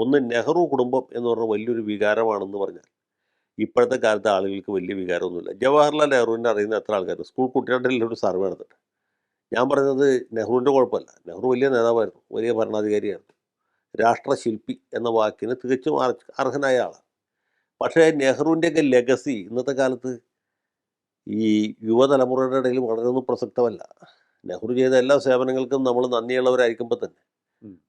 ഒന്ന് നെഹ്റു കുടുംബം എന്ന് പറഞ്ഞ വലിയൊരു വികാരമാണെന്ന് പറഞ്ഞാൽ ഇപ്പോഴത്തെ കാലത്ത് ആളുകൾക്ക് വലിയ വികാരമൊന്നുമില്ല. ജവഹർലാൽ നെഹ്റുവിനെ അറിയുന്ന എത്ര ആൾക്കാർ സ്കൂൾ കുട്ടികളുടെ ഒരു സർവേ നടത്തിട്ട് ഞാൻ പറഞ്ഞത് നെഹ്റുവിന്റെ കുഴപ്പമല്ല. നെഹ്റു വലിയ നേതാവായിരുന്നു. വലിയ ഭരണാധികാരിയായിരുന്നു. രാഷ്ട്രശില്പി എന്ന വാക്കിന് തികച്ചും അർ- അർഹനായ ആളാണ്. പക്ഷേ നെഹ്റുവിന്റെയൊക്കെ ലെഗസി ഇന്നത്തെ കാലത്ത് ഈ യുവതലമുറയുടെ ഇടയിൽ വളരെയൊന്നും പ്രസക്തമല്ല. നെഹ്റു ചെയ്ത എല്ലാ സേവനങ്ങൾക്കും നമ്മൾ നന്ദിയുള്ളവരായിരിക്കുമ്പോൾ തന്നെ.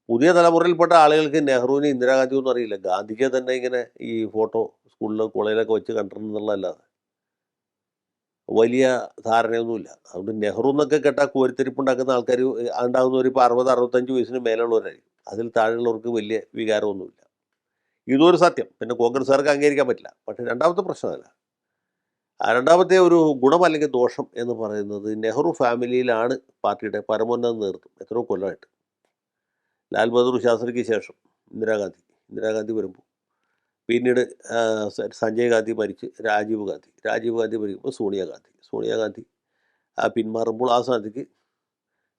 പുതിയ തലമുറയിൽപ്പെട്ട ആളുകൾക്ക് നെഹ്റുവിനെ ഇന്ദിരാഗാന്ധി ഒന്നും അറിയില്ല. ഗാന്ധിക്ക് തന്നെ ഇങ്ങനെ ഈ ഫോട്ടോ സ്കൂളിലോ കോളേജിലൊക്കെ വെച്ച് കണ്ടിട്ടുണ്ടെന്നുള്ളതല്ലാതെ വലിയ ധാരണയൊന്നുമില്ല. അതുകൊണ്ട് നെഹ്റു എന്നൊക്കെ കേട്ടാൽ കോരിത്തെരിപ്പുണ്ടാക്കുന്ന ആൾക്കാർ ഉണ്ടാകുന്നവർ ഇപ്പോൾ അറുപത് അറുപത്തഞ്ച് വയസ്സിന് മേലുള്ളവരായിരിക്കും. അതിൽ താഴെയുള്ളവർക്ക് വലിയ വികാരമൊന്നുമില്ല. ഇതൊരു സത്യം. പിന്നെ കോൺഗ്രസ്സുകാർക്ക് അംഗീകരിക്കാൻ പറ്റില്ല. പക്ഷേ രണ്ടാമത്തെ പ്രശ്നമല്ല. രണ്ടാമത്തെ ഒരു ഗുണം അല്ലെങ്കിൽ ദോഷം എന്ന് പറയുന്നത് നെഹ്റു ഫാമിലിയിലാണ് പാർട്ടിയുടെ പരമോന്നത നേതൃത്വം. എത്രയോ കൊല്ലമായിട്ട്. ലാൽ ബഹദൂർ ശാസ്ത്രിക്ക് ശേഷം ഇന്ദിരാഗാന്ധി ഇന്ദിരാഗാന്ധി വരുമ്പോൾ. പിന്നീട് സഞ്ജയ് ഗാന്ധി മരിച്ച് രാജീവ് ഗാന്ധി. രാജീവ് ഗാന്ധി മരിക്കുമ്പോൾ സോണിയാഗാന്ധി സോണിയാഗാന്ധി ആ പിന്മാറുമ്പോൾ ആ സ്ഥാനത്തേക്ക്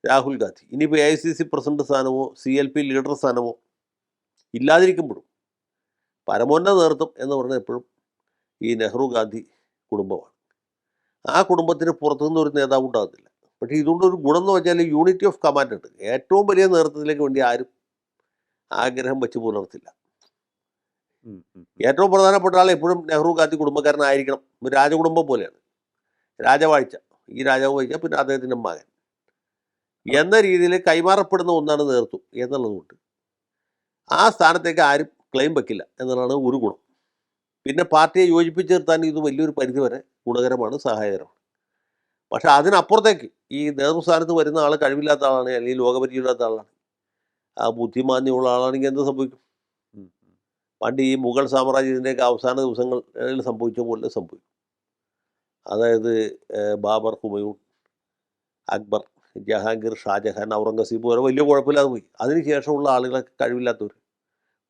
രാഹുൽ ഗാന്ധി. ഇനിയിപ്പോൾ A I C C president സ്ഥാനമോ C L P leader സ്ഥാനമോ ഇല്ലാതിരിക്കുമ്പോഴും പരമോന്നത നേതൃത്വം എന്ന് പറഞ്ഞാൽ എപ്പോഴും ഈ നെഹ്റു ഗാന്ധി കുടുംബമാണ്. ആ കുടുംബത്തിന് പുറത്തുനിന്ന് ഒരു നേതാവ് ഉണ്ടാകുന്നില്ല. പക്ഷേ ഇതുകൊണ്ട് ഒരു ഗുണം എന്ന് വെച്ചാൽ യൂണിറ്റി ഓഫ് കമാൻഡ് ഉണ്ട്. ഏറ്റവും വലിയ നേതൃത്വത്തിലേക്ക് വേണ്ടി ആരും ആഗ്രഹം വെച്ച് പുലർത്തില്ല. ഏറ്റവും പ്രധാനപ്പെട്ട ആൾ എപ്പോഴും നെഹ്റു ഗാന്ധി കുടുംബക്കാരനായിരിക്കണം. ഒരു രാജകുടുംബം പോലെയാണ്. രാജവാഴ്ച. ഈ രാജാവ് വായിച്ച പിന്നെ അദ്ദേഹത്തിന്റെ മകൻ. എന്ന രീതിയിൽ കൈമാറപ്പെടുന്ന ഒന്നാണ് നേതൃത്വം എന്നുള്ളതുകൊണ്ട്. ആ സ്ഥാനത്തേക്ക് ആരും ക്ലെയിം വെക്കില്ല എന്നുള്ളതാണ് ഒരു ഗുണം. പിന്നെ പാർട്ടിയെ യോജിപ്പിച്ചു നിർത്താൻ ഇത് വലിയൊരു പരിധിവരെ ഗുണകരമാണ് സഹായകരമാണ്. പക്ഷെ അതിനപ്പുറത്തേക്ക് ഈ നേതൃസ്ഥാനത്ത് വരുന്ന ആൾ കഴിവില്ലാത്ത ആളാണ് അല്ലെങ്കിൽ ലോകപരിചയമില്ലാത്ത ആളാണ്. ആ ബുദ്ധിമാന്യമുള്ള ആളാണെങ്കിൽ എന്ത് സംഭവിക്കും. പണ്ട് ഈ മുഗൾ സാമ്രാജ്യത്തിന്റെയൊക്കെ അവസാന ദിവസങ്ങളിൽ സംഭവിച്ച പോലെ സംഭവിക്കും. അതായത് ബാബർ ഹുമയൂൺ അക്ബർ ജഹാംഗീർ ഷാജഹാൻ ഔറംഗസീബ് വരെ വലിയ കുഴപ്പമില്ലാതെ പോയി. അതിനുശേഷമുള്ള ആളുകളൊക്കെ കഴിവില്ലാത്തവർ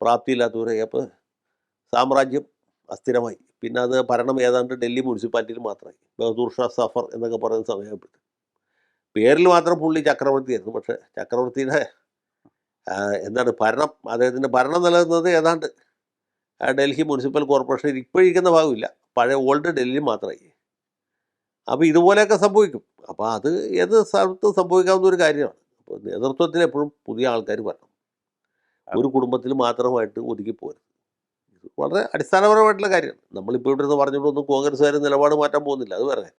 പ്രാപ്തിയില്ലാത്തവർ അപ്പോൾ സാമ്രാജ്യം അസ്ഥിരമായി. പിന്നെ അത് ഭരണം ഏതാണ്ട് ഡൽഹി മുനിസിപ്പാലിറ്റിയിൽ മാത്രമായി. ബഹദൂർ ഷാ സഫർ എന്നൊക്കെ പറയുന്ന സമയമായപ്പോഴത്തെ പേരിൽ മാത്രം പുള്ളി ചക്രവർത്തിയായിരുന്നു. പക്ഷേ ചക്രവർത്തിയുടെ എന്താണ് ഭരണം അദ്ദേഹത്തിന്റെ ഭരണം നിലനിന്നത് ഏതാണ്ട് ഡൽഹി മുനിസിപ്പൽ കോർപ്പറേഷൻ ഇപ്പോഴിരിക്കുന്ന ഭാഗമില്ല. പഴയ ഓൾഡ് ഡൽഹി മാത്രമായി. അപ്പോൾ ഇതുപോലെയൊക്കെ സംഭവിക്കും. അപ്പോൾ അത് ഏത് സ്ഥലത്ത് സംഭവിക്കാവുന്ന ഒരു കാര്യമാണ്. അപ്പോൾ നേതൃത്വത്തിൽ എപ്പോഴും പുതിയ ആൾക്കാർ വരണം. ഒരു കുടുംബത്തിൽ മാത്രമായിട്ട് ഒതുക്കി പോരുത് ഇത് വളരെ അടിസ്ഥാനപരമായിട്ടുള്ള കാര്യമാണ് നമ്മളിപ്പോൾ ഇവിടെ നിന്ന് പറഞ്ഞുകൊണ്ടൊന്നും കോൺഗ്രസ്സുകാർ നിലപാട് മാറ്റാൻ പോകുന്നില്ല അത് വേറെ കാര്യം.